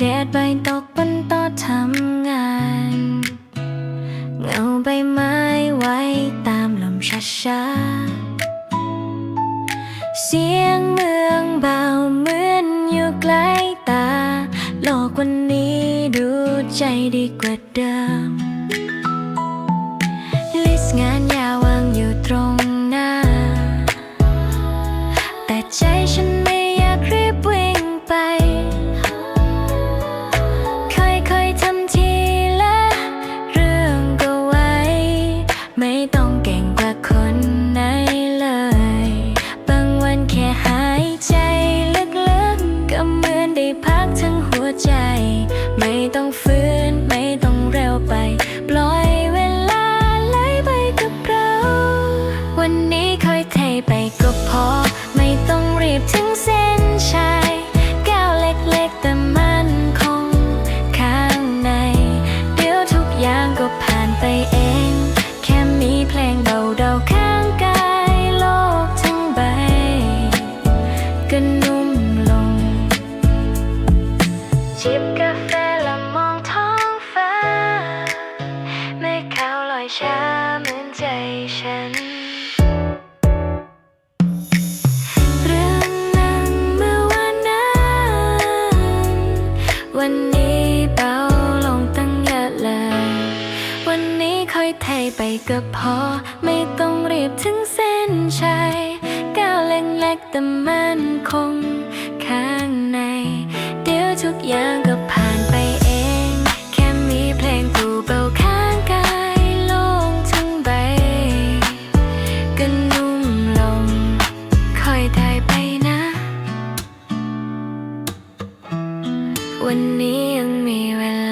แดดใบตกบนโต๊ะทำงาน เงาใบไม้ไว้ตามลมช้าๆ เสียงเมืองเบาเหมือนอยู่ไกลตา โลกวันนี้ดูใจดีกว่าเดิม ลิสงานยาวางอยู่ตรงหน้า แต่ใจฉัน นไม่ต้องเร็วไป ปล่อยเวลาไหลไปกับเรา วันนี้ค่อยเทไปก็พอ ไม่ต้องรีบถึงเส้นชัยก้าวเล็กๆแต่มันคงข้างใน เดี๋ยวทุกอย่างก็ผ่านไปเอง ใจฉัน เรื่องนั้นเมื่อวันนั้น วันนี้เบาลงตั้งเยอะเลย วันนี้ค่อยเทไปก็พอ ไม่ต้องรีบถึงเส้นชัยก้าวเล็กๆแต่มันคงข้างใน เดี๋ยวทุกอย่างก็ วันนี้ยังมีเวลา